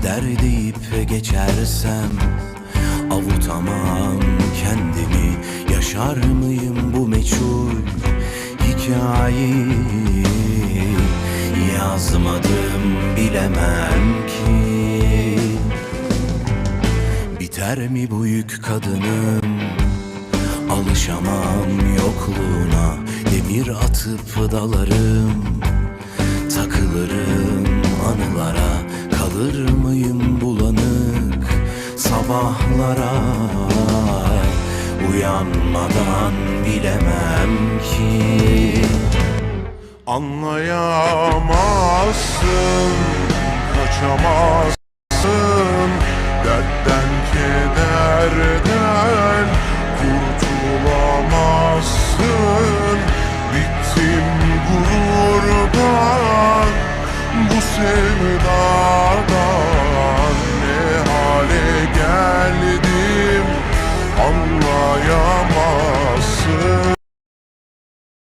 kader deyip geçersem Avutamam kendimi Yaşar mıyım bu meçhul hikayeyi? Yazmadım bilemem ki. Biter mi bu yük kadınım? Alışamam yokluğuna Demir atıp dalarım. Takılırım anılara Kalır bulanık Sabahlara Uyanmadan bilemem ki. Anlayamazsın, kaçamazsın